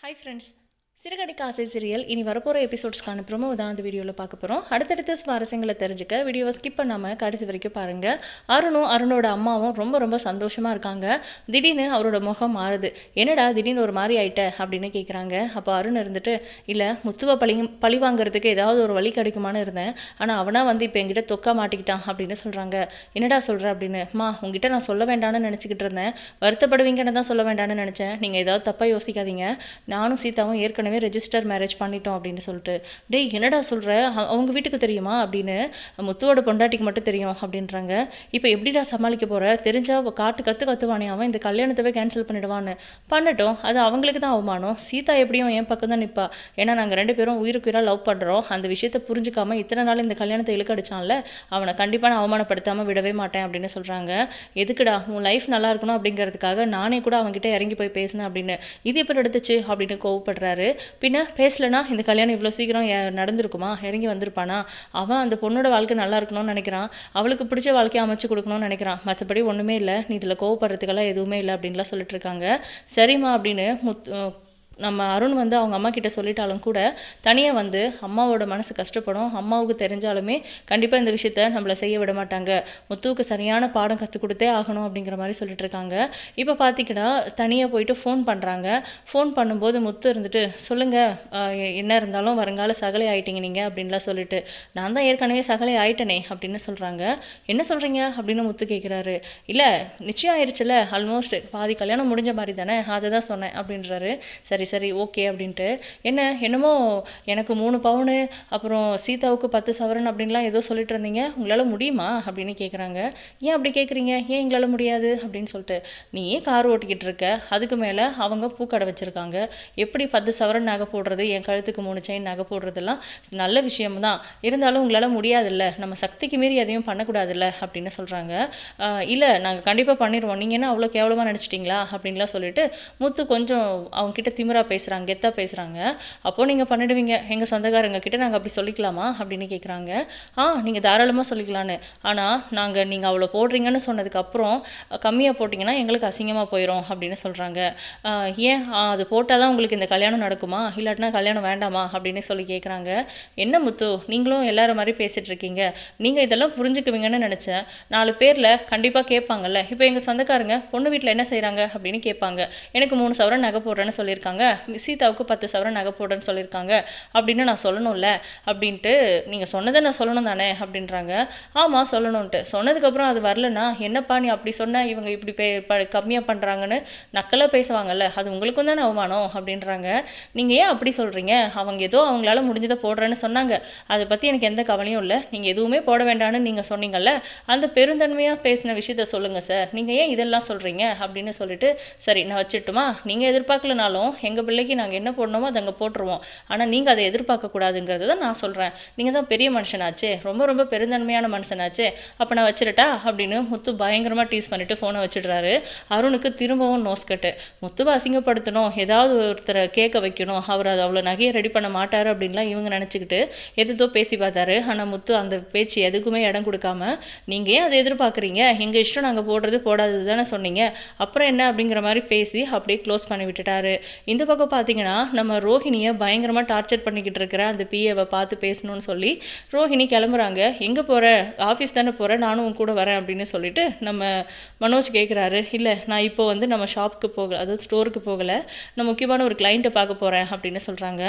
Hi friends சிறுகடிக்கு ஆசை serial இனி வரப்போகிற எபிசோட்ஸ்க்கான ப்ரோமோ தான் அந்த வீடியோவில் பார்க்க போகிறோம் அடுத்தடுத்த சுவாரஸ்யங்களை தெரிஞ்சுக்க வீடியோவை ஸ்கிப் பண்ணாமல் கடைசி வரைக்கும் பாருங்கள் அருணும் அருணோட அம்மாவும் ரொம்ப ரொம்ப சந்தோஷமாக இருக்காங்க. திடீர்னு அவரோட முகம் மாறுது. என்னடா திடீர்னு ஒரு மாதிரி ஆயிட்ட? அப்படின்னு கேட்குறாங்க அப்போ அருண் இருந்துட்டு இல்லை முத்துவை பழி பழி வாங்குறதுக்கு ஏதாவது ஒரு வழி கிடைக்குமான்னு இருந்தேன். ஆனால் அவனா வந்து இப்போ என்கிட்ட தொக்கா மாட்டிக்கிட்டான் அப்படின்னு சொல்கிறாங்க என்னடா சொல்கிற அப்படின்னு மா உங்ககிட்ட நான் சொல்ல வேண்டாம்னு நினச்சிக்கிட்டு இருந்தேன். வருத்தப்படுவீங்கன்னு தான் சொல்ல வேண்டாம்னு நினச்சேன். நீங்கள் ஏதாவது தப்பாக யோசிக்காதீங்க. நானும் சீதாவும் ஏற்கனவே ரெஜிஸ்டர் மேரேஜ் பண்ணிட்டோம் அப்படின்னு சொல்லிட்டு டேய் என்னடா சொல்கிற அவங்க வீட்டுக்கு தெரியுமா? அப்படின்னு முத்துவோட பொண்டாட்டிக்கு மட்டும் தெரியும் அப்படின்றாங்க. இப்போ எப்படிடா சமாளிக்க போகிற தெரிஞ்சா காட்டு கற்று கற்றுவானே அவன் இந்த கல்யாணத்தவே கேன்சல் பண்ணிடுவான்னு. பண்ணட்டும் அது அவங்களுக்கு தான் அவமானம். சீதா எப்படியும் என் பக்கம் தான் நிற்பா ஏன்னா நாங்கள் ரெண்டு பேரும் உயிருக்கு உயிராக லவ் பண்ணுறோம் அந்த விஷயத்தை புரிஞ்சுக்காமல் இத்தனை நாள் இந்த கல்யாணத்தை இழுக்கடிச்சான்ல அவனை கண்டிப்பாக நான் அவமானப்படுத்தாமல் விடவே மாட்டேன் அப்படின்னு சொல்கிறாங்க எதுக்குடா? உன் லைஃப் நல்லா இருக்கணும் அப்படிங்கிறதுக்காக நானே கூட அவங்ககிட்ட இறங்கி போய் பேசினேன் அப்படின்னு. இது எப்படி நடந்துச்சு? அப்படின்னு கோவப்படுறாரு. பின்ன பேசலைன்னா இந்த கல்யாணம் இவ்வளோ சீக்கிரம் நடந்திருக்குமா? இறங்கி வந்திருப்பானா? அவன் அந்த பொண்ணோட வாழ்க்கை நல்லா இருக்கணும்னு நினைக்கிறான். அவளுக்கு பிடிச்ச வாழ்க்கையை அமைச்சு கொடுக்கணும்னு நினைக்கிறான். மற்றபடி ஒன்றுமே இல்லை. நீ இதில் கோவப்படுறதுக்கெல்லாம் எதுவுமே இல்லை அப்படின்லாம் சொல்லிட்டு இருக்காங்க. சரிம்மா அப்படின்னு முத் நம்ம அருண் வந்து அவங்க அம்மா கிட்ட சொல்லிட்டாலும் கூட தனியாக வந்து அம்மாவோட மனசு கஷ்டப்படும். அம்மாவுக்கு தெரிஞ்சாலுமே கண்டிப்பாக இந்த விஷயத்த நம்மளை செய்ய விட மாட்டாங்க. முத்துவுக்கு சரியான பாடம் கற்றுக் கொடுத்தே ஆகணும் அப்படிங்கிற மாதிரி சொல்லிட்டு இருக்காங்க. இப்போ பார்த்தீங்கன்னா தனியாக போயிட்டு ஃபோன் பண்ணுறாங்க ஃபோன் பண்ணும்போது முத்து இருந்துட்டு சொல்லுங்கள் என்ன இருந்தாலும் வருங்கால சகலை ஆயிட்டீங்க நீங்கள் அப்படின்லாம் சொல்லிட்டு நான் தான் ஏற்கனவே சகலை ஆயிட்டனே அப்படின்னு சொல்கிறாங்க என்ன சொல்கிறீங்க அப்படின்னு முத்து கேட்குறாரு இல்லை நிச்சயம் ஆயிடுச்சுல ஆல்மோஸ்ட் பாதி கல்யாணம் முடிஞ்ச மாதிரி தானே அதை தான் சொன்னேன் அப்படின்றாரு. சரி சரி ஓகே அப்படின்ட்டு. என்ன என்னமோ எனக்கு மூணு பவுனு அப்புறம் சீதாவுக்கு பத்து சவரன் அப்படின்லாம் ஏதோ சொல்லிட்டு இருந்தீங்க. உங்களால் முடியுமா? அப்படின்னு கேட்குறாங்க ஏன் அப்படி கேட்குறீங்க ஏன் எங்களால் முடியாது? அப்படின்னு சொல்லிட்டு. நீ ஏன் கார் ஓட்டிக்கிட்டு இருக்க? அதுக்கு மேலே அவங்க பூக்கடை வச்சுருக்காங்க. எப்படி பத்து சவரன் நகை போடுறது? என் கழுத்துக்கு மூணு செயின் நகை போடுறதெல்லாம் நல்ல விஷயம்தான். இருந்தாலும் உங்களால் முடியாதுல்ல. நம்ம சக்திக்கு மீறி எதையும் பண்ணக்கூடாதுல்ல அப்படின்னு சொல்கிறாங்க இல்லை நாங்கள் கண்டிப்பாக பண்ணிடுவோம் நீங்கள் என்ன அவ்வளோ கேவலமாக நினச்சிட்டிங்களா? அப்படின்லாம் சொல்லிட்டு முத்து கொஞ்சம் அவங்க கிட்ட திமிரா பேசுகிறாங்க கெத்தாக பேசுகிறாங்க அப்போ நீங்கள் பண்ணிடுவீங்க. எங்கள் சொந்தக்காரங்க கிட்ட நாங்கள் அப்படி சொல்லிக்கலாமா? அப்படின்னு கேட்குறாங்க ஆ நீங்கள் தாராளமாக சொல்லிக்கலான்னு. ஆனால் நாங்கள் நீங்கள் அவ்வளோ போடுறீங்கன்னு சொன்னதுக்கப்புறம் கம்மியாக போட்டிங்கன்னா எங்களுக்கு அசிங்கமாக போயிடும் அப்படின்னு சொல்கிறாங்க ஏன்? அது போட்டால் தான் உங்களுக்கு இந்த கல்யாணம் நடக்குமா? இல்லாட்டினா கல்யாணம் வேண்டாமா? அப்படின்னு சொல்லி கேட்குறாங்க என்ன முத்து? நீங்களும் எல்லாரும் மாதிரி பேசிட்டு இருக்கீங்க நீங்கள் இதெல்லாம் புரிஞ்சுக்குவீங்கன்னு நினச்சேன். நாலு பேரில் கண்டிப்பாக கேட்பாங்கல்ல இப்போ எங்கள் சொந்தக்காரங்க பொண்ணு வீட்டில் என்ன செய்கிறாங்க அப்படின்னு கேட்பாங்க எனக்கு மூணு சவரன் நகை போடுறேன்னு சொல்லியிருக்காங்க. சீதாவுக்கு பத்து சவரன் நகை போடுறேன்னு சொல்லியிருக்காங்க. அப்படின்னு நான் சொல்லணும்ல. அப்படின்ட்டு நீங்கள் சொன்னதை நான் சொல்லணும் தானே? அப்படின்றாங்க. ஆமாம் சொல்லணும்ன்ட்டு. சொன்னதுக்கப்புறம் அது வரலன்னா என்னப்பா நீ அப்படி சொன்ன? இவங்க இப்படி பே ப கம்மியாக பண்ணுறாங்கன்னு நக்கலாக பேசுவாங்கல்ல. அது உங்களுக்கும் தானே அவமானம்? அப்படின்றாங்க. நீங்கள் ஏன் அப்படி சொல்கிறீங்க அவங்க ஏதோ அவங்களால முடிஞ்சதை போடுறேன்னு சொன்னாங்க. அதை பற்றி எனக்கு எந்த கவலையும் இல்லை. நீங்கள் எதுவுமே போட வேண்டாம்னு நீங்கள் சொன்னீங்கல்ல. அந்த பெருந்தன்மையாக பேசின விஷயத்த சொல்லுங்கள் சார். நீங்கள் ஏன் இதெல்லாம் சொல்கிறீங்க அப்படின்னு சொல்லிட்டு சரி நான் வச்சுட்டுமா? நீங்கள் எதிர்பார்க்கலனாலும் எங்கள் பிள்ளைக்கு நாங்கள் என்ன போடணுமோ அதை அங்கே போட்டுருவோம். ஆனால் நீங்கள் அதை எதிர்பார்க்கக்கூடாதுங்கிறது தான் நான் சொல்கிறேன் நீங்கள் தான் பெரிய மனுஷனாச்சே ரொம்ப ரொம்ப பெருந்தன்மையான மனுஷனாச்சே அப்போ நான் வச்சிருட்டா அப்படின்னு முத்து பயங்கரமாக டீஸ் பண்ணிட்டு ஃபோனை வச்சிடுறாரு. அருணுக்கு திரும்பவும் நோஸ்கட்டு முத்துவை அசிங்கப்படுத்தணும். ஏதாவது ஒருத்தரை கேட்க வைக்கணும். அவர் அதை அவ்வளோ நகையை ரெடி பண்ண மாட்டாரு அப்படின்லாம் இவங்க நினச்சிக்கிட்டு எதுதோ பேசி பார்த்தாரு. ஆனால் முத்து அந்த பேச்சு எதுக்குமே இடம் கொடுக்காம நீங்கள் ஏன் அதை எதிர்பார்க்குறீங்க? எங்கள் இஷ்டம் நாங்கள் போடுறது போடாதது தானே சொன்னீங்க. அப்புறம் என்ன? அப்படிங்கிற மாதிரி பேசி அப்படியே க்ளோஸ் பண்ணி விட்டுட்டாரு. இந்த பக்கம் பார்த்தீங்கன்னா நம்ம ரோஹிணியை பயங்கரமாக டார்ச்சர் பண்ணிக்கிட்டு இருக்கிற அந்த பிஏவை பார்த்து பேசணும்னு சொல்லி ரோஹிணி கிளம்புறாங்க. எங்கே போகிற ஆஃபீஸ் தானே போகிறேன் நானும் உன் கூட வரேன் அப்படின்னு சொல்லிட்டு நம்ம மனோஜ் கேட்குறாரு இல்லை நான் இப்போ வந்து நம்ம ஷாப்புக்கு போகல அதாவது ஸ்டோருக்கு போகலை. நான் முக்கியமான ஒரு கிளைண்ட்டை பார்க்க போகிறேன் அப்படின்னு சொல்கிறாங்க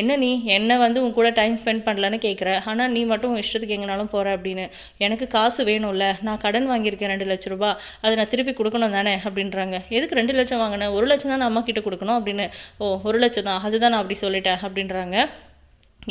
என்ன நீ? என்ன வந்து உன் கூட டைம் ஸ்பெண்ட் பண்ணலன்னு கேட்குற ஆனால் நீ மட்டும் உன் இஷ்டத்துக்கு எங்கனாலும் போகிற அப்படின்னு. எனக்கு காசு வேணும்ல. நான் கடன் வாங்கியிருக்கேன் ரெண்டு லட்ச ரூபா. அதை நான் திருப்பி கொடுக்கணும் தானே? அப்படின்றாங்க. எதுக்கு ரெண்டு லட்சம் வாங்கினேன் ஒரு லட்சம் தான் நான் அம்மா கிட்ட கொடுக்கணும் அப்படின்னு ஓ ஒரு லட்சம் தான். அதுதான் நான் அப்படி சொல்லிட்டேன் அப்படின்றாங்க.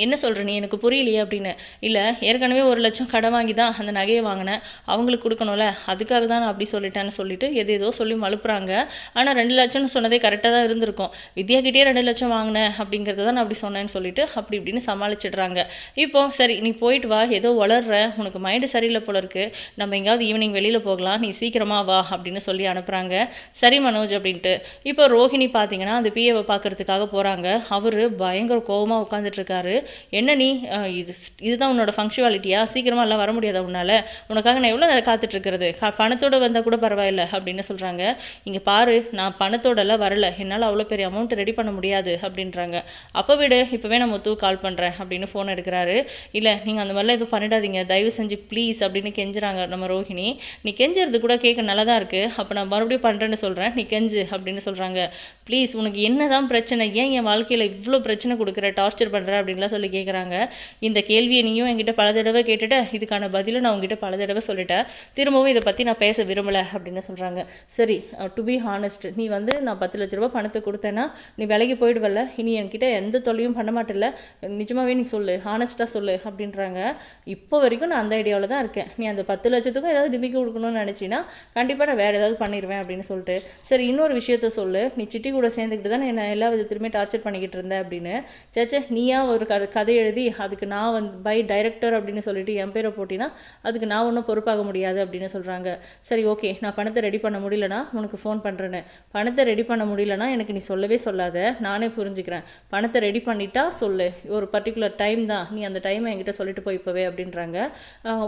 என்ன சொல்கிற நீ? எனக்கு புரியலையே அப்படின்னு. இல்லை ஏற்கனவே ஒரு லட்சம் கடை வாங்கி தான் அந்த நகையை வாங்கினேன். அவங்களுக்கு கொடுக்கணும்ல. அதுக்காக தான் நான் அப்படி சொல்லிட்டேன்னு சொல்லிட்டு எது ஏதோ சொல்லி மழுப்புறாங்க. ஆனால் ரெண்டு லட்சம்னு சொன்னதே கரெக்டாக தான் இருந்திருக்கும். வித்யாகிட்டே ரெண்டு லட்சம் வாங்கினேன் அப்படிங்கிறத தான் நான் அப்படி சொன்னேன்னு சொல்லிட்டு அப்படி இப்படின்னு சமாளிச்சிடுறாங்க. இப்போ சரி நீ போயிட்டு வா. ஏதோ வளர்ற. உனக்கு மைண்டு சரியில்லை போல இருக்கு. நம்ம எங்கேயாவது ஈவினிங் வெளியில் போகலாம். நீ சீக்கிரமா வா அப்படின்னு சொல்லி அனுப்புகிறாங்க சரி மனோஜ் அப்படின்ட்டு. இப்போ ரோஹிணி பார்த்தீங்கன்னா அந்த பிஏவை பார்க்கறதுக்காக போகிறாங்க அவர் பயங்கர கோவமாக உட்காந்துட்டு இருக்காரு. என்ன நீ? இது இதுதான் உன்னோட ஃபங்க்ஷுவாலிட்டியா சீக்கிரமாக எல்லாம் வர முடியாதா உன்னால்? உனக்காக நான் எவ்வளோ நேரம் காத்துட்ருக்கிறது? பணத்தோடு வந்தால் கூட பரவாயில்ல அப்படின்னு சொல்கிறாங்க இங்கே பாரு நான் பணத்தோடலாம் வரல. என்னால் அவ்வளோ பெரிய அமௌண்ட் ரெடி பண்ண முடியாது அப்படின்றாங்க. அப்போ விடு இப்போவே நான் முத்து கால் பண்ணுறேன் அப்படின்னு ஃபோன் எடுக்கிறாரு. இல்லை நீங்கள் அந்த மாதிரிலாம் எதுவும் பண்ணிடாதீங்க. தயவு செஞ்சு ப்ளீஸ் அப்படின்னு கெஞ்சுறாங்க நம்ம ரோஹிணி. நீ கெஞ்சுறது கூட கேட்க நல்லா தான் இருக்குது அப்போ நான் மறுபடியும் பண்ணுறேன்னு சொல்கிறேன் நீ கெஞ்சு அப்படின்னு சொல்கிறாங்க ப்ளீஸ் உனக்கு என்ன தான் பிரச்சனை? ஏன் என் வாழ்க்கையில் இவ்வளோ பிரச்சனை கொடுக்குற? டார்ச்சர் பண்ணுற அப்படின்லாம் சொல்லி கேட்குறாங்க இந்த கேள்வியை நீயும் என்கிட்ட பல தடவை கேட்டுட்ட. இதுக்கான பதிலை நான் உங்ககிட்ட பல தடவை சொல்லிட்டேன். திரும்பவும் இதை பற்றி நான் பேச விரும்பலை அப்படின்னு சொல்கிறாங்க சரி டு பி ஹானஸ்ட் நீ வந்து நான் பத்து லட்ச ரூபா பணத்தை கொடுத்தேன்னா நீ விலைக்கு போயிடுவல்ல. இனி என்கிட்ட எந்த தொல்லையும் பண்ண மாட்டில்ல. நிஜமாவே நீ சொல்லு ஹானஸ்ட்டாக சொல்லு அப்படின்றாங்க. இப்போ வரைக்கும் நான் அந்த ஐடியாவில் தான் இருக்கேன். நீ அந்த பத்து லட்சத்துக்கும் ஏதாவது டிமிக்கி கொடுக்கணும்னு நினச்சின்னா கண்டிப்பாக நான் வேறு ஏதாவது பண்ணிடுவேன் அப்படின்னு சொல்லிட்டு. சரி இன்னொரு விஷயத்த சொல்லு. நீ சிட்டி கூட சேர்ந்துக்கிட்டு தான் என்ன எல்லா விதத்துலையுமே டார்ச்சர் பண்ணிக்கிட்டு இருந்த அப்படின்னு. சேச்சே நீயா ஒரு கதை கதை எழுதி அதுக்கு நான் வந்து பை டைரக்டர் அப்படின்னு சொல்லிட்டு என் பேரை போட்டினா அதுக்கு நான் ஒன்றும் பொறுப்பாக முடியாது அப்படின்னு சொல்கிறாங்க சரி ஓகே நான் பணத்தை ரெடி பண்ண முடியலனா உனக்கு ஃபோன் பண்ணுறேன்னு பணத்தை ரெடி பண்ண முடியலனா எனக்கு நீ சொல்லவே சொல்லாத. நானே புரிஞ்சுக்கிறேன். பணத்தை ரெடி பண்ணிட்டா சொல்லு. ஒரு பர்டிகுலர் டைம் தான். நீ அந்த டைமை என்கிட்ட சொல்லிட்டு போய் இப்போவே அப்படின்றாங்க.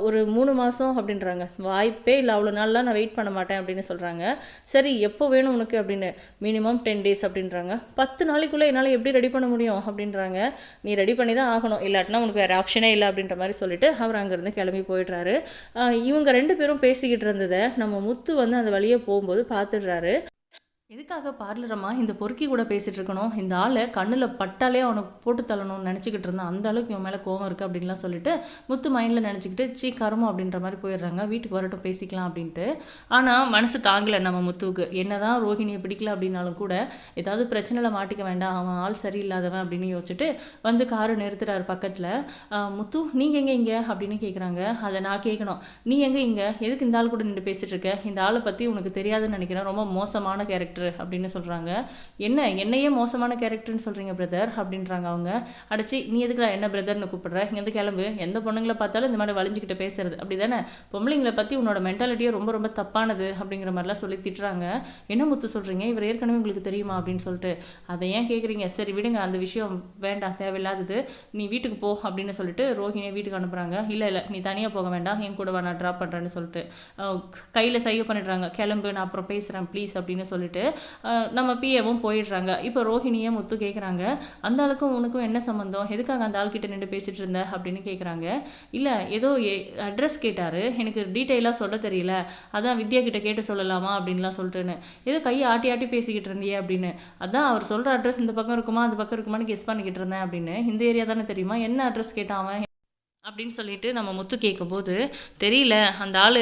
ஒரு மூணு மாதம் அப்படின்றாங்க. வாய்ப்பே இல்லை. அவ்வளோ நாள்லாம் நான் வெயிட் பண்ண மாட்டேன் அப்படின்னு சொல்கிறாங்க சரி எப்போ வேணும் உனக்கு? அப்படின்னு. மினிமம் டென் டேஸ் அப்படின்றாங்க. பத்து நாளைக்குள்ளே என்னால் எப்படி ரெடி பண்ண முடியும்? அப்படின்றாங்க. நீ ரெடி பண்ணி தான் ஆகணும். இல்லாட்டினா உனக்கு வேறு ஆப்ஷனே இல்லை அப்படின்ற மாதிரி சொல்லிட்டு அவர் அங்கேருந்து கிளம்பி போயிடுறாரு. இவங்க ரெண்டு பேரும் பேசிக்கிட்டு இருந்ததை நம்ம முத்து வந்து அந்த வழியே போகும்போது பார்த்துடுறாரு. எதுக்காக பார்லரம்மா இந்த பொறுக்கி கூட பேசிட்டு இருக்கணும்? இந்த ஆளை கண்ணில் பட்டாலே அவனுக்கு போட்டு தள்ளணும்னு நினச்சிக்கிட்டு இருந்தான். அந்த அளவுக்கு இவன் மேலே கோவம் இருக்குது அப்படின்லாம் சொல்லிட்டு முத்து மைண்டில் நினச்சிக்கிட்டு சீ கருமம் அப்படின்ற மாதிரி போயிடுறாங்க. வீட்டுக்கு வரட்டும் பேசிக்கலாம் அப்படின்ட்டு. ஆனால் மனசு தாங்கலை நம்ம முத்துவுக்கு. என்ன தான் ரோஹிணியை பிடிக்கல அப்படின்னாலும் கூட ஏதாவது பிரச்சனையில் மாட்டிக்க வேண்டாம். அவன் ஆள் சரியில்லாதவன் அப்படின்னு யோசிச்சுட்டு வந்து காரை நிறுத்துறாரு பக்கத்தில். முத்து நீங்கள் எங்கே இங்கே? அப்படின்னு கேட்குறாங்க அதை நான் கேட்கணும் நீ எங்கே இங்கே? எதுக்கு இந்த ஆள் கூட நின்று பேசிகிட்டு இருக்க? இந்த ஆளை பற்றி உனக்கு தெரியாதுன்னு நினைக்கிறேன். ரொம்ப மோசமான கேரக்டர் அப்படின்னு சொல்கிறாங்க என்ன என்னையே மோசமான கேரக்டர்னு சொல்கிறீங்க பிரதர் அப்படின்றாங்க அவங்க. அடிச்சு நீ எதுக்குடா என்ன பிரதர்னு கூப்பிடுற? இங்கேருந்து கிளம்பு. எந்த பொண்ணுங்களை பார்த்தாலும் இந்த மாதிரி வளைஞ்சிக்கிட்டு பேசுறது. அப்படி தானே பொம்பளைங்களை பற்றி உன்னோட மென்டாலிட்டியே ரொம்ப ரொம்ப தப்பானது அப்படிங்கிற மாதிரிலாம் சொல்லி திட்டுறாங்க. என்ன முத்து சொல்கிறீங்க இவர் ஏற்கனவே உங்களுக்கு தெரியுமா? அப்படின்னு சொல்லிட்டு. அதை ஏன் கேட்குறீங்க சரி விடுங்க. அந்த விஷயம் வேண்டாம் தேவையில்லாதது. நீ வீட்டுக்கு போ அப்படின்னு சொல்லிட்டு ரோஹினியை வீட்டுக்கு அனுப்புகிறாங்க இல்லை இல்லை நீ தனியாக போக வேண்டாம். என் கூட நான் ட்ராப் பண்ணுறேன்னு சொல்லிட்டு. கையில் சைகை பண்ணிடுறாங்க. கிளம்பு நான் அப்புறம் பேசுகிறேன் ப்ளீஸ் அப்படின்னு சொல்லிட்டு. நம்ம பிஏவும் போயிடுறாங்க. இப்போ ரோஹிணியை முத்து கேட்குறாங்க அந்த ஆளுக்கும் உனக்கும் என்ன சம்மந்தம் எதுக்காக அந்த ஆள்கிட்ட நின்று பேசிட்டு இருந்த? அப்படின்னு கேட்குறாங்க இல்லை ஏதோ அட்ரஸ் கேட்டார். எனக்கு டீட்டெயிலாக சொல்ல தெரியல. அதான் வித்யா கிட்ட கேட்டு சொல்லலாமா? அப்படின்லாம் சொல்லிட்டுன்னு. ஏதோ கையை ஆட்டி ஆட்டி பேசிக்கிட்டு இருந்தியே அப்படின்னு. அதான் அவர் சொல்கிற அட்ரஸ் இந்த பக்கம் இருக்குமா? அந்த பக்கம் இருக்குமான்னு கெஸ் பண்ணிக்கிட்டு இருந்தேன் அப்படின்னு. இந்த ஏரியா தானே தெரியுமா? என்ன அட்ரஸ் கேட்டான் அவன்? அப்படின்னு சொல்லிட்டு நம்ம முத்து கேட்கும்போது தெரியல. அந்த ஆள்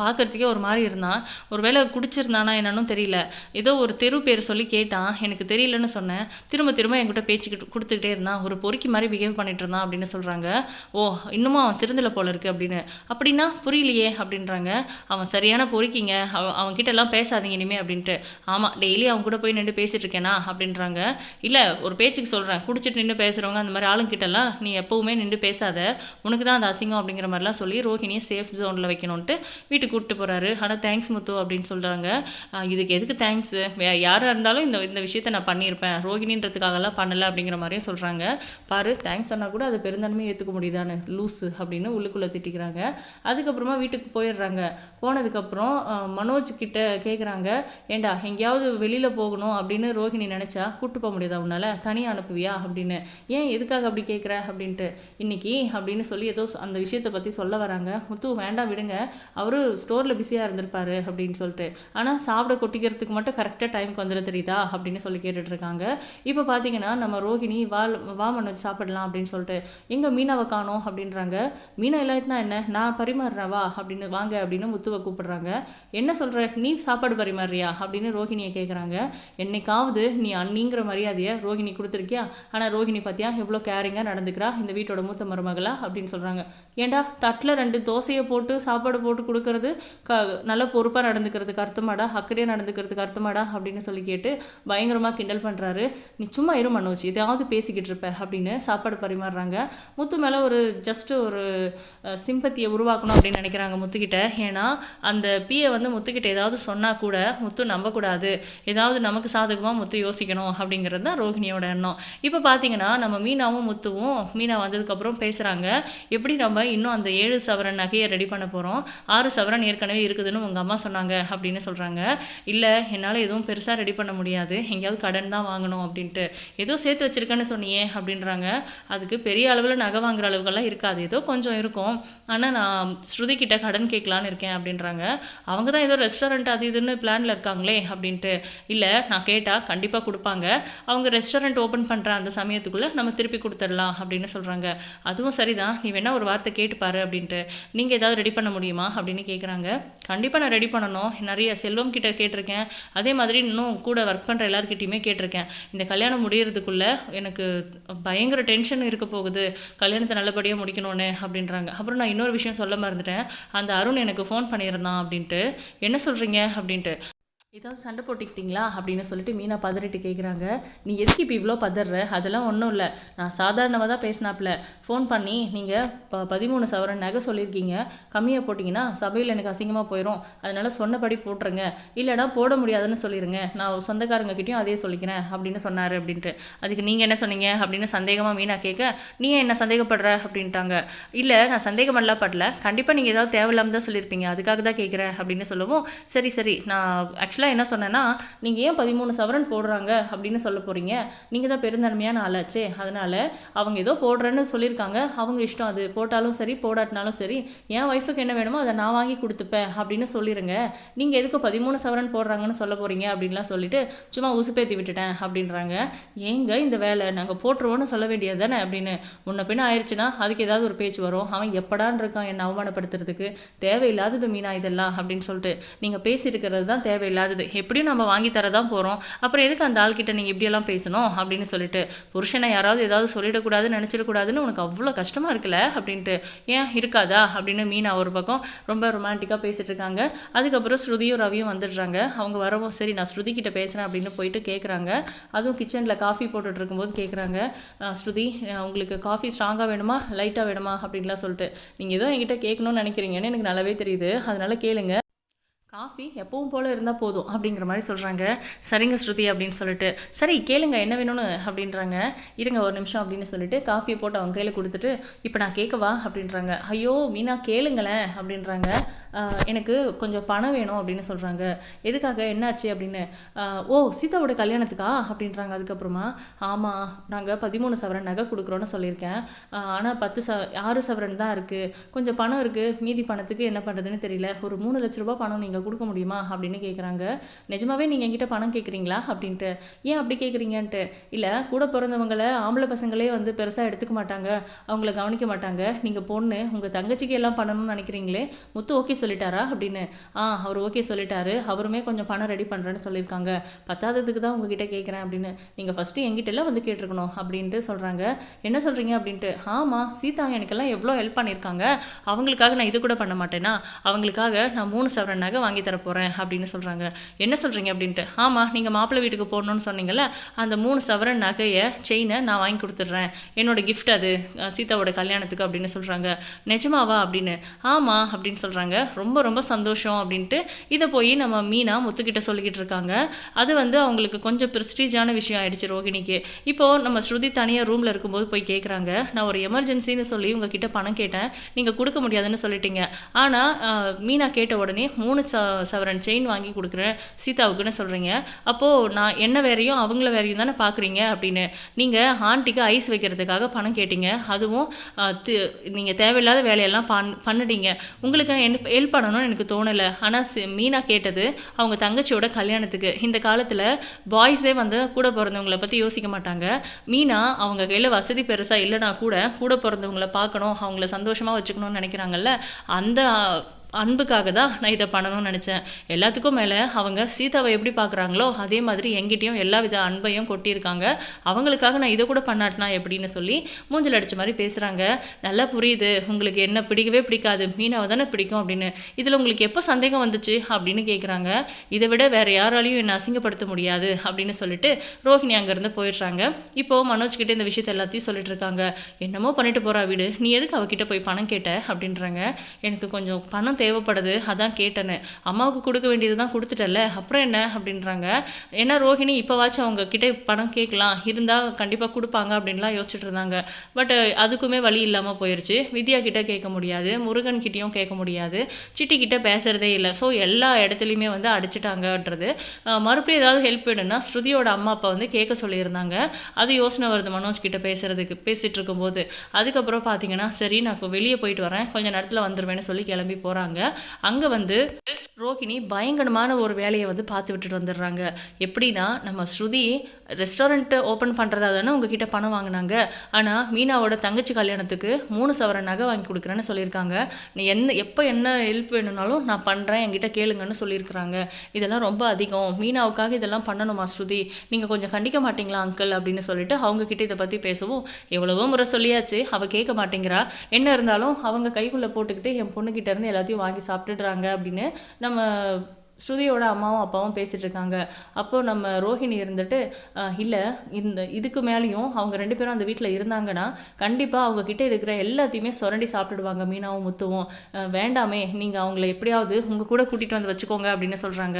பார்க்கறதுக்கே ஒரு மாதிரி இருந்தான். ஒரு வேளை குடிச்சிருந்தானா என்னன்னு தெரியல. ஏதோ ஒரு தெரு பேர் சொல்லி கேட்டான். எனக்கு தெரியலன்னு சொன்னேன். திரும்ப திரும்ப என்கிட்ட பேச்சுக்கிட்டு கொடுத்துக்கிட்டே இருந்தான். ஒரு பொறுக்கி மாதிரி பிஹேவ் பண்ணிட்டு இருந்தான் அப்படின்னு சொல்கிறாங்க ஓ இன்னமும் அவன் திருந்தலை போல இருக்கு அப்படின்னு. அப்படின்னா புரியலையே அப்படின்றாங்க. அவன் சரியான பொறுக்கிங்க. அவன் அவன்கிட்ட எல்லாம் பேசாதீங்க இனிமே அப்படின்ட்டு. ஆமாம் டெய்லி அவன் கூட போய் நின்று பேசிட்டு இருக்கேனா அப்படின்றாங்க. இல்லை ஒரு பேச்சுக்கு சொல்கிறேன் குடிச்சிட்டு நின்று பேசுகிறவங்க அந்த மாதிரி ஆளுங்கிட்டலாம் நீ எப்போவுமே நின்று பேசாத. உனக்கு தான் அந்த அசிங்கம் அப்படிங்கிற மாதிரிலாம் சொல்லி ரோஹிணியை சேஃப் ஜோனில் வைக்கணுன்ட்டு வீட்டுக்கு கூப்பிட்டு போகிறாரு ஆனால் தேங்க்ஸ் முத்து அப்படின்னு சொல்கிறாங்க இதுக்கு எதுக்கு தேங்க்ஸ் யாராக இருந்தாலும் இந்த இந்த விஷயத்த நான் பண்ணியிருப்பேன். ரோஹிணின்றதுக்காகலாம் பண்ணலை அப்படிங்கிற மாதிரியும் சொல்கிறாங்க பாரு தேங்க்ஸ் சொன்னால் கூட அது பெருந்தன்மையை ஏற்றுக்க முடியுதானு லூஸு அப்படின்னு உள்ளுக்குள்ளே திட்டிக்கிறாங்க. அதுக்கப்புறமா வீட்டுக்கு போயிடுறாங்க. போனதுக்கப்புறம் மனோஜ் கிட்ட கேட்குறாங்க ஏண்டா எங்கேயாவது வெளியில் போகணும் அப்படின்னு ரோஹிணி நினச்சா கூட்டு போக முடியாது உன்னால்? தனியாக அனுப்புவியா? அப்படின்னு. ஏன் எதுக்காக அப்படி கேட்குற அப்படின்ட்டு. இன்னைக்கு அப்படின்னு சொல்லி ஏதோ அந்த விஷயத்தை பற்றி சொல்ல வராங்க. முத்து வேண்டாம் விடுங்க. அவரு ஸ்டோரில் பிஸியாக இருந்திருப்பாரு அப்படின்னு சொல்லிட்டு. ஆனால் சாப்பிட கொட்டிக்கிறதுக்கு மட்டும் கரெக்டாக டைமுக்கு வந்துட தெரியுதா? அப்படின்னு சொல்லி கேட்டுட்டு இருக்காங்க இப்போ பார்த்தீங்கன்னா நம்ம ரோஹிணி வா வா மனோஜ் சாப்பிடலாம் அப்படின்னு சொல்லிட்டு. எங்கே மீனாவை காணோம் அப்படின்றாங்க. மீனா இல்லாட்டினா என்ன? நான் பரிமாறுறேன் வா அப்படின்னு வாங்க அப்படின்னு முத்துவை கூப்பிடுறாங்க. என்ன சொல்கிற நீ சாப்பாடு பரிமாறுறியா? அப்படின்னு ரோஹிணியை கேட்குறாங்க என்னைக்காவது நீ அண்ணிங்கிற மரியாதையை ரோஹிணி கொடுத்துருக்கியா? ஆனால் ரோஹிணி பார்த்தியா எவ்வளோ கேரிங்காக நடந்துக்கிறா? இந்த வீட்டோட மூத்த மருமகளா? அப்படின்னு அப்படின்னு சொல்கிறாங்க ஏண்டா தட்டில் ரெண்டு தோசையை போட்டு சாப்பாடு போட்டு கொடுக்கறது க நல்ல பொறுப்பாக நடந்துக்கிறதுக்கு அர்த்தமாடா? அக்கறையாக நடந்துக்கிறதுக்கு அர்த்தமாடா? அப்படின்னு சொல்லி கேட்டு பயங்கரமாக கிண்டல் பண்ணுறாரு நீ சும்மா இரு மனோஜ் எதையாவது பேசிக்கிட்டு இருப்ப அப்படின்னு சாப்பாடு பரிமாறுறாங்க. முத்து மேலே ஒரு ஜஸ்ட் ஒரு சிம்பத்தியை உருவாக்கணும் அப்படின்னு நினைக்கிறாங்க முத்துக்கிட்ட. ஏன்னா அந்த பியை வந்து முத்துக்கிட்ட ஏதாவது சொன்னால் கூட முத்து நம்பக்கூடாது. ஏதாவது நமக்கு சாதகமாக முத்து யோசிக்கணும் அப்படிங்கிறது தான் ரோஹிணியோட எண்ணம். இப்போ பார்த்தீங்கன்னா நம்ம மீனாவும் முத்துவும் மீனா வந்ததுக்கப்புறம் பேசுகிறாங்க எப்படி நம்ம இன்னும் அந்த ஏழு சவரன் நகையை ரெடி பண்ண போகிறோம் ஆறு சவரன் ஏற்கனவே இருக்குதுன்னு உங்கள் அம்மா சொன்னாங்க அப்படின்னு சொல்கிறாங்க இல்லை என்னால் எதுவும் பெருசாக ரெடி பண்ண முடியாது. எங்கேயாவது கடன் தான் வாங்கணும் அப்படின்ட்டு. ஏதோ சேர்த்து வச்சிருக்கேன்னு சொன்னியே அப்படின்றாங்க. அதுக்கு பெரிய அளவில் நகை வாங்குற அளவுக்கெல்லாம் இருக்காது. ஏதோ கொஞ்சம் இருக்கும். ஆனால் நான் ஸ்ருதி கிட்ட கடன் கேட்கலான்னு இருக்கேன் அப்படின்றாங்க. அவங்க தான் ஏதோ ரெஸ்டாரண்ட் அது இதுன்னு பிளானில் இருக்காங்களே அப்படின்ட்டு. இல்லை நான் கேட்டால் கண்டிப்பாக கொடுப்பாங்க. அவங்க ரெஸ்டாரண்ட் ஓப்பன் பண்ணுற அந்த சமயத்துக்குள்ளே நம்ம திருப்பி கொடுத்துடலாம் அப்படின்னு சொல்கிறாங்க அதுவும் சரிதான். நீ வேணால் ஒரு வார்த்தை கேட்டுப்பாரு அப்படின்ட்டு. நீங்கள் ஏதாவது ரெடி பண்ண முடியுமா அப்படின்னு கேட்குறாங்க கண்டிப்பாக நான் ரெடி பண்ணணும். நிறைய செல்வம் கிட்ட கேட்டிருக்கேன். அதே மாதிரி இன்னும் கூட ஒர்க் பண்ணுற எல்லாருக்கிட்டையுமே கேட்டிருக்கேன். இந்த கல்யாணம் முடியறதுக்குள்ளே எனக்கு பயங்கர டென்ஷன் இருக்க போகுது. கல்யாணத்தை நல்லபடியாக முடிக்கணும்னு அப்படின்றாங்க. அப்புறம் நான் இன்னொரு விஷயம் சொல்ல மறந்துட்டேன். அந்த அருண் எனக்கு ஃபோன் பண்ணியிருந்தான் அப்படின்ட்டு. என்ன சொல்கிறீங்க அப்படின்ட்டு. ஏதாவது சண்டை போட்டுக்கிட்டீங்களா அப்படின்னு சொல்லிட்டு மீனா பதறிட்டு கேட்குறாங்க நீ எதுக்கு இப்போ இவ்வளோ பதற அதெல்லாம் ஒன்றும் இல்லை. நான் சாதாரணமாக தான் பேசினாப்புல ஃபோன் பண்ணி நீங்கள் ப பதிமூணு சவரன் நகை சொல்லியிருக்கீங்க. கம்மியாக போட்டிங்கன்னா சபையில் எனக்கு அசிங்கமாக போயிடும் அதனால் சொன்னபடி போட்டுருங்க. இல்லைனா போட முடியாதுன்னு சொல்லிடுங்க நான் சொந்தக்காரங்கக்கிட்டையும் அதே சொல்லிக்கிறேன் அப்படின்னு சொன்னார் அப்படின்ட்டு. அதுக்கு நீங்கள் என்ன சொன்னீங்க அப்படின்னு சந்தேகமாக மீனா கேட்க நீ ஏன் என்ன சந்தேகப்படுற? அப்படின்ட்டாங்க. இல்லை நான் சந்தேகமெல்லாம் படல. கண்டிப்பாக நீங்கள் ஏதாவது தேவையில்லாமல் தான் சொல்லியிருப்பீங்க. அதுக்காக தான் கேட்குறேன் அப்படின்னு சொல்லவும் சரி சரி. நான் ஆக்சுவலி ஆக்சுவலாக என்ன சொன்னேன்னா நீங்கள் ஏன் பதிமூணு சவரன் போடுறாங்க? அப்படின்னு சொல்ல போகிறீங்க நீங்கள் தான் பெருந்தன்மையான ஆளாச்சே. அதனால் அவங்க ஏதோ போடுறேன்னு சொல்லியிருக்காங்க. அவங்க இஷ்டம் அது. போட்டாலும் சரி போடாட்டினாலும் சரி என் ஒய்ஃபுக்கு என்ன வேணுமோ அதை நான் வாங்கி கொடுத்துப்பேன் அப்படின்னு சொல்லிடுங்க நீங்கள் எதுக்கு பதிமூணு சவரன் போடுறாங்கன்னு சொல்ல போகிறீங்க அப்படின்லாம் சொல்லிட்டு சும்மா உசுப்பேத்தி விட்டுட்டேன் அப்படின்றாங்க. ஏங்க இந்த வேலை? நாங்கள் போட்டுருவோன்னு சொல்ல வேண்டியது தானே? அப்படின்னு. முன்ன பின்ன ஆயிடுச்சுன்னா அதுக்கு ஏதாவது ஒரு பேச்சு வரும். அவன் எப்படான் இருக்கான் என்னை அவமானப்படுத்துறதுக்கு. தேவையில்லாதது மீனா இதெல்லாம் அப்படின்னு சொல்லிட்டு நீங்கள் பேசியிருக்கிறது தான் தேவையில்லாதது எப்படியும் நம்ம வாங்கி தர தான் போகிறோம் அப்புறம் எதுக்கு அந்த ஆள்கிட்ட நீங்கள் இப்படியெல்லாம் பேசணும்? அப்படின்னு சொல்லிட்டு புருஷனை யாராவது ஏதாவது சொல்லிடக்கூடாதுன்னு நினச்சிடக்கூடாதுன்னு உனக்கு அவ்வளோ கஷ்டமாக இருக்குல்ல? அப்படின்ட்டு ஏன் இருக்காதா? அப்படின்னு மீனா ஒரு பக்கம் ரொம்ப ரொமான்டிக்காக பேசிட்டு இருக்காங்க. அதுக்கப்புறம் ஸ்ருதியும் ரவியும் வந்துடுறாங்க. அவங்க வரவும் சரி நான் ஸ்ருதி கிட்ட பேசுகிறேன் அப்படின்னு போயிட்டு கேட்குறாங்க அதுவும் கிச்சனில் காஃபி போட்டுட்டு இருக்கும்போது கேட்குறாங்க ஸ்ருதி உங்களுக்கு காஃபி ஸ்ட்ராங்காக வேணுமா? லைட்டாக வேணுமா? அப்படின்லாம் சொல்லிட்டு நீங்கள் ஏதோ என்கிட்ட கேட்கணும்னு நினைக்கிறீங்கன்னு எனக்கு நல்லாவே தெரியுது. அதனால் கேளுங்க. காஃபி எப்பவும் போல் இருந்தால் போதும் அப்படிங்கிற மாதிரி சொல்கிறாங்க சரிங்க ஸ்ருதி அப்படின்னு சொல்லிட்டு. சரி கேளுங்க என்ன வேணும்னு அப்படின்றாங்க. இருங்க ஒரு நிமிஷம் அப்படின்னு சொல்லிட்டு காஃபியை போட்டு அவங்க கையில் கொடுத்துட்டு இப்போ நான் கேட்கவா அப்படின்றாங்க. ஐயோ மீனா கேளுங்களேன் அப்படின்றாங்க. எனக்கு கொஞ்சம் பணம் வேணும் அப்படின்னு சொல்கிறாங்க எதுக்காக? என்னாச்சு? அப்படின்னு ஓ சீதாவோட கல்யாணத்துக்கா? அப்படின்றாங்க அதுக்கப்புறமா. ஆமாம் நாங்கள் பதிமூணு சவரன் நகை கொடுக்குறோன்னு சொல்லியிருக்கேன். ஆனால் பத்து ச ஆறு சவரன் தான் இருக்குது கொஞ்சம் பணம் இருக்குது மீதி பணத்துக்கு என்ன பண்ணுறதுன்னு தெரியல. ஒரு மூணு லட்ச ரூபா பணம் நீங்கள் கொடுக்க முடியுமா அப்படின்னு கேட்குறாங்க நிஜமாவே நீங்கள் என்கிட்ட பணம் கேட்குறீங்களா அப்படின்ட்டு. ஏன் அப்படி கேட்குறீங்கன்ட்டு இல்லை கூட பிறந்தவங்கள ஆம்பளை பசங்களே வந்து பெருசாக எடுத்துக்க மாட்டாங்க. அவங்கள கவனிக்க மாட்டாங்க. நீங்கள் பொண்ணு உங்கள் தங்கச்சிக்கு எல்லாம் பண்ணணும்னு நினைக்கிறீங்களே. முத்து ஓகே சொல்லிட்டாரா? அப்படின்னு. ஆ அவர் ஓகே சொல்லிட்டாரு. அவருமே கொஞ்சம் பணம் ரெடி பண்ணுறேன்னு சொல்லியிருக்காங்க. பத்தாததுக்கு தான் உங்ககிட்ட கேட்குறேன் அப்படின்னு. நீங்கள் ஃபஸ்ட்டு எங்கிட்ட எல்லாம் வந்து கேட்டிருக்கணும் அப்படின்ட்டு சொல்கிறாங்க என்ன சொல்கிறீங்க அப்படின்ட்டு. ஆமாம் சீதா எனக்கெல்லாம் எவ்வளோ ஹெல்ப் பண்ணியிருக்காங்க. அவங்களுக்காக நான் இது கூட பண்ண மாட்டேனா? அவங்களுக்காக நான் மூணு சவரன் நகை வாங்கி தர போகிறேன் அப்படின்னு சொல்கிறாங்க என்ன சொல்கிறீங்க அப்படின்ட்டு? ஆமாம் நீங்கள் மாப்பிள்ளை வீட்டுக்கு போகணுன்னு சொன்னீங்கல்ல அந்த மூணு சவரன் நகையை செயினை நான் வாங்கி கொடுத்துட்றேன். என்னோட கிஃப்ட் அது சீதாவோட கல்யாணத்துக்கு அப்படின்னு சொல்கிறாங்க நிஜமாவா அப்படின்னு? ஆமாம் அப்படின்னு சொல்கிறாங்க ரொம்ப ரொம்ப சந்தோஷம் அப்படின்ட்டு இதை போய் நம்ம மீனா முத்துக்கிட்ட சொல்லிக்கிட்டு இருக்காங்க. அது வந்து அவங்களுக்கு கொஞ்சம் ப்ரெஸ்டீஜான விஷயம் ஆயிடுச்சு ரோகிணிக்கு. இப்போது நம்ம ஸ்ருதி தனியாக ரூமில் இருக்கும்போது போய் கேட்குறாங்க நான் ஒரு எமர்ஜென்சின்னு சொல்லி உங்ககிட்ட பணம் கேட்டேன். நீங்கள் கொடுக்க முடியாதுன்னு சொல்லிட்டீங்க. ஆனால் மீனா கேட்ட உடனே மூணு ச சவரன் செயின் வாங்கி கொடுக்குறேன். சீதாவுக்குன்னு சொல்கிறீங்க அப்போது நான் என்ன வேறையும் அவங்கள வேறையும் தானே பார்க்குறீங்க அப்படின்னு. நீங்கள் ஆண்டிக்கு ஐஸ் வைக்கிறதுக்காக பணம் கேட்டீங்க. அதுவும் நீங்கள் தேவையில்லாத வேலையெல்லாம் பண் பண்ணிட்டீங்க உங்களுக்கு என்ன ஹெல்ப் பண்ணணும்னு எனக்கு தோணலை. ஆனால் மீனா கேட்டது அவங்க தங்கச்சியோட கல்யாணத்துக்கு. இந்த காலத்தில் பாய்ஸே வந்து கூட பிறந்தவங்களை பற்றி யோசிக்க மாட்டாங்க. மீனா அவங்க கையில் வசதி பெருசாக இல்லைனா கூட கூட பிறந்தவங்கள பார்க்கணும் அவங்கள சந்தோஷமாக வச்சுக்கணும்னு நினைக்கிறாங்கல்ல. அந்த அன்புக்காக தான் நான் இதை பண்ணணும்னு நினச்சேன். எல்லாத்துக்கும் மேலே அவங்க சீதாவை எப்படி பார்க்குறாங்களோ அதே மாதிரி எங்கிட்டையும் எல்லா வித அன்பையும் கொட்டியிருக்காங்க. அவங்களுக்காக நான் இதை கூட பண்ணாட்டினா எப்படின்னு சொல்லி மூஞ்சில் அடிச்ச மாதிரி பேசுகிறாங்க நல்லா புரியுது. உங்களுக்கு என்ன பிடிக்கவே பிடிக்காது. மீனாவை தானே பிடிக்கும் அப்படின்னு. இதில் உங்களுக்கு எப்போ சந்தேகம் வந்துச்சு அப்படின்னு கேட்குறாங்க இதை விட வேறு யாராலையும் என்னை அசிங்கப்படுத்த முடியாது அப்படின்னு சொல்லிட்டு ரோஹிணி அங்கேருந்து போயிடுறாங்க. இப்போ மனோஜ்கிட்ட இந்த விஷயத்தை எல்லாத்தையும் சொல்லிட்டு இருக்காங்க. என்னமோ பண்ணிட்டு போகிறா வீடு. நீ எதுக்கு அவகிட்ட போய் பணம் கேட்ட அப்படின்றாங்க. எனக்கு கொஞ்சம் பணம் தேவைப்படுது. அதான் கேட்டேன்னு. அம்மாவுக்கு கொடுக்க வேண்டியது தான் கொடுத்துட்டல அப்புறம் என்ன அப்படின்றாங்க. ஏன்னா ரோஹிணி இப்போவாச்சும் அவங்க கிட்டே பணம் கேட்கலாம். இருந்தால் கண்டிப்பாக கொடுப்பாங்க அப்படின்லாம் யோசிச்சுட்டு இருந்தாங்க. பட் அதுக்குமே வழி இல்லாமல் போயிடுச்சு வித்யா கிட்ட கேட்க முடியாது. முருகன் கிட்டேயும் கேட்க முடியாது. சிட்டி கிட்ட பேசுகிறதே இல்லை. ஸோ எல்லா இடத்துலையுமே வந்து அடிச்சிட்டாங்கன்றது. மறுபடியும் ஏதாவது ஹெல்ப் வேணும்னா ஸ்ருதியோட அம்மா அப்பா வந்து கேட்க சொல்லியிருந்தாங்க. அது யோசனை வருது மனோஜ் கிட்ட பேசுறதுக்கு பேசிட்டு இருக்கும்போது. அதுக்கப்புறம் பார்த்தீங்கன்னா சரி நான் இப்போ வெளியே போயிட்டு வரேன். கொஞ்சம் நேரத்தில் வந்துடுவேன்னு சொல்லி கிளம்பி போகிறாங்க அங்கே வந்து ரோஹிணி பயங்கரமான ஒரு வேலையை வந்து பார்த்து விட்டுட்டு வந்துடுறாங்க. எப்படின்னா நம்ம ஸ்ருதி ரெஸ்டாரண்ட்டு ஓப்பன் பண்ணுறதா தானே உங்ககிட்ட பணம் வாங்கினாங்க. ஆனால் மீனாவோட தங்கச்சி கல்யாணத்துக்கு மூணு சவர நகை வாங்கி கொடுக்குறேன்னு சொல்லியிருக்காங்க. நீ என்ன எப்போ என்ன ஹெல்ப் வேணும்னாலும் நான் பண்ணுறேன் என்கிட்ட கேளுங்கன்னு சொல்லியிருக்கிறாங்க. இதெல்லாம் ரொம்ப அதிகம். மீனாவுக்காக இதெல்லாம் பண்ணணுமா ஸ்ருதி? நீங்கள் கொஞ்சம் கண்டிக்க மாட்டீங்களா அங்கிள் அப்படின்னு சொல்லிட்டு அவங்கக்கிட்ட இதை பற்றி பேசவும் எவ்வளவோ முறை சொல்லியாச்சு. அவள் கேட்க மாட்டேங்கிறா. என்ன இருந்தாலும் அவங்க கைக்குள்ளே போட்டுக்கிட்டு என் பொண்ணுக்கிட்ட இருந்து எல்லாத்தையும் வாங்கி சாப்பிட்டுடுறாங்க அப்படின்னு நம்ம ஸ்ருதியோட அம்மாவும் அப்பாவும் பேசிட்டு இருக்காங்க. அப்போ நம்ம ரோஹிணி இருந்துட்டு இல்லை இந்த இதுக்கு மேலேயும் அவங்க ரெண்டு பேரும் அந்த வீட்டில் இருந்தாங்கன்னா கண்டிப்பாக அவங்கக்கிட்ட இருக்கிற எல்லாத்தையுமே சுரண்டி சாப்பிட்டுடுவாங்க மீனாவும் முத்துவும். வேண்டாமே நீங்கள் அவங்கள எப்படியாவது உங்கள் கூட கூட்டிகிட்டு வந்து வச்சுக்கோங்க அப்படின்னு சொல்கிறாங்க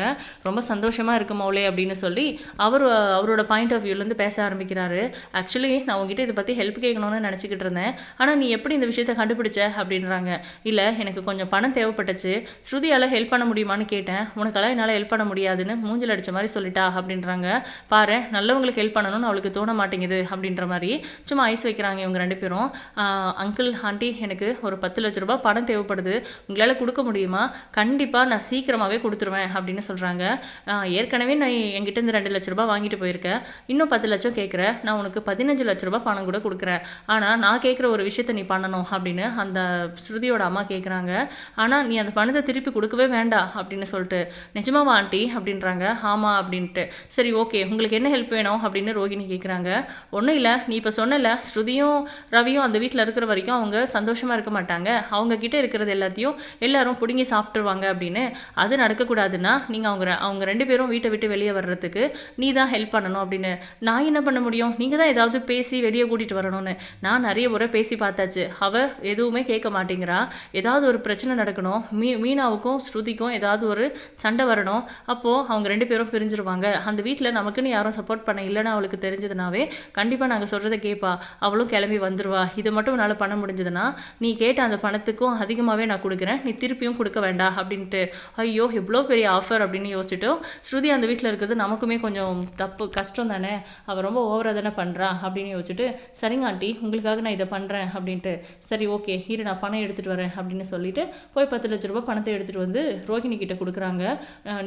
ரொம்ப சந்தோஷமாக இருக்கு மௌலே அப்படின்னு சொல்லி அவர் அவரோட பாயிண்ட் ஆஃப் வியூலேருந்து பேச ஆரம்பிக்கிறாரு. ஆக்சுவலி நான் உங்ககிட்ட இதை பற்றி ஹெல்ப் கேட்கணும்னு நினச்சிக்கிட்டு இருந்தேன். ஆனால் நீ எப்படி இந்த விஷயத்தை கண்டுபிடிச்ச? அப்படின்றாங்க. இல்லை எனக்கு கொஞ்சம் பணம் தேவைப்பட்டுச்சு. ஸ்ருதியால் ஹெல்ப் பண்ண முடியுமான்னு கேட்டேன். உனக்கெல்லாம் என்னால் ஹெல்ப் பண்ண முடியாதுன்னு மூஞ்சில் அடித்த மாதிரி சொல்லிட்டா அப்படின்றாங்க. பாரு நல்லவங்களுக்கு ஹெல்ப் பண்ணணும்னு அவளுக்கு தோண மாட்டேங்குது அப்படின்ற மாதிரி சும்மா ஐஸ் வைக்கிறாங்க இவங்க ரெண்டு பேரும். அங்கிள் ஆண்டி எனக்கு ஒரு பத்து லட்ச ரூபாய் பணம் தேவைப்படுது. உங்களால் கொடுக்க முடியுமா? கண்டிப்பாக நான் சீக்கிரமாகவே கொடுத்துருவேன் அப்படின்னு சொல்கிறாங்க ஏற்கனவே நான் என்கிட்ட இருந்து ரெண்டு லட்ச ரூபாய் வாங்கிட்டு போயிருக்கேன். இன்னும் பத்து லட்சம் கேட்குறேன் நான் உனக்கு பதினஞ்சு லட்ச ரூபாய் பணம் கூட கொடுக்குறேன். ஆனால் நான் கேட்குற ஒரு விஷயத்த நீ பண்ணணும் அப்படின்னு அந்த ஸ்ருதியோட அம்மா கேட்குறாங்க ஆனால் நீ அந்த பணத்தை திருப்பி கொடுக்கவே வேண்டாம் அப்படின்னு சொல்லிட்டு நிஜமாவா ஆண்டி? அப்படின்றாங்க. ஆமாம் அப்படின்ட்டு. சரி ஓகே. உங்களுக்கு என்ன ஹெல்ப் வேணும்? அப்படின்னு ரோகிணி கேட்குறாங்க ஒன்றும் இல்லை. நீ இப்போ சொன்னல ஸ்ருதியும் ரவியும் அந்த வீட்டில் இருக்கிற வரைக்கும் அவங்க சந்தோஷமாக இருக்க மாட்டாங்க. அவங்க கிட்ட இருக்கிறது எல்லாத்தையும் எல்லாரும் பிடுங்கி சாப்பிட்டுருவாங்க அப்படின்னு. அது நடக்கக்கூடாதுன்னா நீங்கள் அவங்க அவங்க ரெண்டு பேரும் வீட்டை விட்டு வெளியே வர்றதுக்கு நீ தான் ஹெல்ப் பண்ணணும் அப்படின்னு. நான் என்ன பண்ண முடியும்? நீங்கள் தான் ஏதாவது பேசி வெளியே கூட்டிகிட்டு வரணும்னு. நான் நிறைய முறை பேசி பார்த்தாச்சு. அவ எதுவுமே கேட்க மாட்டேங்கிறா. ஏதாவது ஒரு பிரச்சனை நடக்கணும். மீ மீனாவுக்கும் ஸ்ருதிக்கும் ஏதாவது ஒரு சண்டை வரணும் அப்போது அவங்க ரெண்டு பேரும் பிரிஞ்சிருவாங்க. அந்த வீட்டில் நமக்குன்னு யாரும் சப்போர்ட் பண்ண இல்லைன்னு அவளுக்கு தெரிஞ்சதுனாவே கண்டிப்பாக நாங்கள் சொல்கிறத கேட்பா அவளும் கிளம்பி வந்துருவா. இது மட்டும் என்னால் பண்ண முடிஞ்சதுன்னா நீ கேட்ட அந்த பணத்துக்கும் அதிகமாகவே நான் கொடுக்குறேன். நீ திருப்பியும் கொடுக்க வேண்டாம் அப்படின்ட்டு. ஐயோ இவ்வளோ பெரிய ஆஃபர் அப்படின்னு யோசிச்சுட்டோம் ஸ்ருதி அந்த வீட்டில் இருக்கிறது நமக்குமே கொஞ்சம் தப்பு கஷ்டம் தானே? அவள் ரொம்ப ஓவராக தானே பண்ணுறா அப்படின்னு யோசிச்சுட்டு சரிங்க ஆண்டி உங்களுக்காக நான் இதை பண்ணுறேன் அப்படின்ட்டு. சரி ஓகே இரு நான் பணம் எடுத்துகிட்டு வரேன் அப்படின்னு சொல்லிட்டு போய் பத்து லட்ச ரூபாய் பணத்தை எடுத்துகிட்டு வந்து ரோஹிணி கிட்ட கொடுக்குறாங்க.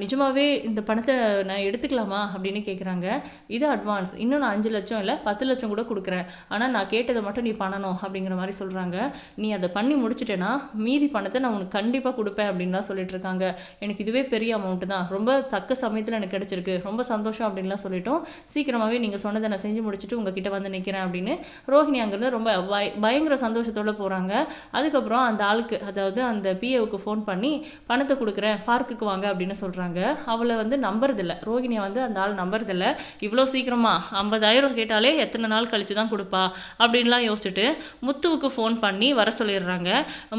நிஜமாகவே இந்த பணத்தை நான் எடுத்துக்கலாமா அப்படின்னு கேட்குறாங்க இது அட்வான்ஸ் இன்னும் நான் அஞ்சு லட்சம் இல்லை பத்து லட்சம் கூட கொடுக்குறேன். ஆனால் நான் கேட்டதை மட்டும் நீ பண்ணணும் அப்படிங்கிற மாதிரி சொல்கிறாங்க நீ அதை பண்ணி முடிச்சிட்டேன்னா மீதி பணத்தை நான் உனக்கு கண்டிப்பாக கொடுப்பேன் அப்படின்லாம் சொல்லிட்டு இருக்காங்க. எனக்கு இதுவே பெரிய அமௌண்ட் தான். ரொம்ப தக்க சமயத்தில் எனக்கு கிடச்சிருக்கு. ரொம்ப சந்தோஷம் அப்படின்லாம் சொல்லிட்டோம். சீக்கிரமாகவே நீங்கள் சொன்னதை நான் செஞ்சு முடிச்சுட்டு உங்ககிட்ட வந்து நிற்கிறேன் அப்படின்னு ரோஹிணி அங்கேருந்து ரொம்ப பய பயங்கர சந்தோஷத்தோடு போகிறாங்க அதுக்கப்புறம் அந்த ஆளுக்கு அதாவது அந்த பிஏவுக்கு ஃபோன் பண்ணி பணத்தை கொடுக்குறேன் பார்க்குக்கு வாங்க அப்படின்னு சொல்கிறாங்க அவளை வந்து நம்புறதில்ல. ரோஹிணியை வந்து அந்த ஆள் நம்புறதில்ல. இவ்வளோ சீக்கிரமா ஐம்பதாயிரம் கேட்டாலே எத்தனை நாள் கழித்து தான் கொடுப்பா அப்படின்லாம் யோசிச்சுட்டு முத்துவுக்கு ஃபோன் பண்ணி வர சொல்லிடுறாங்க.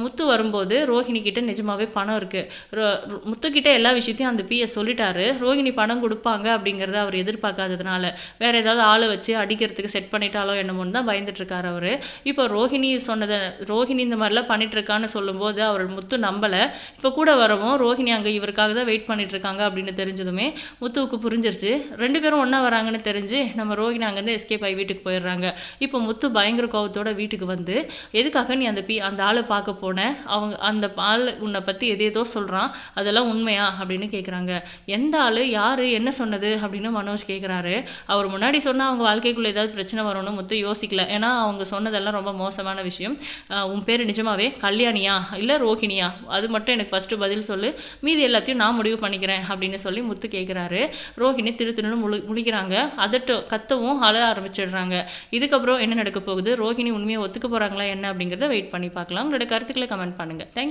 முத்து வரும்போது ரோஹிணி கிட்ட நிஜமாவே பணம் இருக்குது முத்துக்கிட்ட எல்லா விஷயத்தையும் அந்த பிஏ சொல்லிட்டாரு. ரோஹிணி பணம் கொடுப்பாங்க அப்படிங்கிறத அவர் எதிர்பார்க்காததுனால வேறு ஏதாவது ஆளை வச்சு அடிக்கிறதுக்கு செட் பண்ணிட்டாலோ என்னமோன்னு தான் பயந்துட்டு இருக்காரு அவர். இப்போ ரோஹிணி சொன்னதை ரோஹிணி இந்த மாதிரிலாம் பண்ணிட்டு இருக்கான்னு சொல்லும்போது அவர் முத்து நம்பலை. இப்போ கூட வரவும் ரோஹிணி அங்கே இவருக்காக தான் தான் வெயிட் பண்ணிட்டு இருக்காங்க அப்படின்னு தெரிஞ்சதுமே முத்துவுக்கு புரிஞ்சிருச்சு. ரெண்டு பேரும் ஒன்றா வராங்கன்னு தெரிஞ்சு நம்ம ரோஹிணி அங்கேருந்து எஸ்கேப் ஆகி வீட்டுக்கு போயிடுறாங்க. இப்போ முத்து பயங்கர கோபத்தோட வீட்டுக்கு வந்து எதுக்காக நீ அந்த பி அந்த ஆளை பார்க்க போன? அவங்க அந்த ஆள் உன்னை பற்றி எதேதோ சொல்கிறான் அதெல்லாம் உண்மையா? அப்படின்னு கேட்குறாங்க எந்த ஆள்? யார்? என்ன சொன்னது? அப்படின்னு மனோஜ் கேட்குறாரு அவர் முன்னாடி சொன்னால் அவங்க வாழ்க்கைக்குள்ளே ஏதாவது பிரச்சனை வரும்னு முத்து யோசிக்கல. ஏன்னா அவங்க சொன்னதெல்லாம் ரொம்ப மோசமான விஷயம். உன் பேர் நிஜமாவே கல்யாணியா? இல்லை ரோஹிணியா அது மட்டும் எனக்கு ஃபஸ்ட்டு பதில் சொல்லு. மீதி எல்லாத்தையும் நான் நான் முடிவு பண்ணிக்கிறேன் அப்படின்னு சொல்லி முத்து கேட்குறாரு ரோஹிணி திரு திருன்னு முழு முழிக்கிறாங்க. அதட்டு கத்தவும் அழ ஆரம்பிச்சிடுறாங்க. இதுக்கப்புறம் என்ன நடக்க போகுது? ரோஹிணி உண்மையை ஒத்துக்க போகிறாங்களா என்ன அப்படிங்கிறத வெயிட் பண்ணி பார்க்கலாம். உங்களோட கருத்துக்களை கமெண்ட் பண்ணுங்கள் தேங்க்யூ